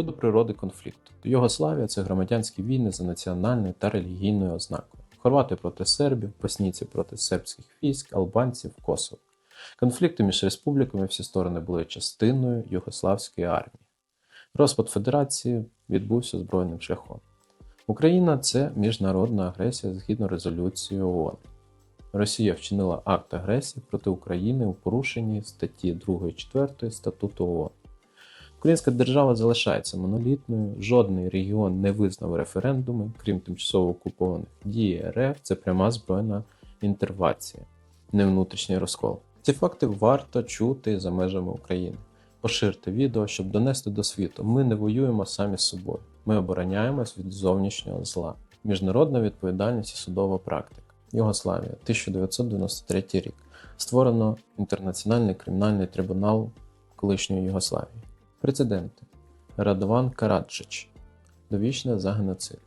щодо природи конфлікту. Югославія це громадянські війни за національною та релігійною ознакою. Хорвати проти сербів, боснійці проти сербських військ, албанців, Косово. Конфлікти між республіками всі сторони були частиною Югославської армії. Розпад федерації відбувся збройним шляхом. Україна це міжнародна агресія згідно резолюції ООН. Росія вчинила акт агресії проти України у порушенні статті 2 4 статуту ООН. Українська держава залишається монолітною, жодний регіон не визнав референдуми, крім тимчасово окупованих дії РФ, це пряма збройна інтервація, не внутрішній розкол. Ці факти варто чути за межами України. Поширте відео, щоб донести до світу. Ми не воюємо самі з собою. Ми обороняємось від зовнішнього зла. Міжнародна відповідальність і судова практика. Югославія, 1993 рік. Створено Інтернаціональний кримінальний трибунал колишньої Югославії. Прецеденти. Радован Караджич. Довічне за геноцид.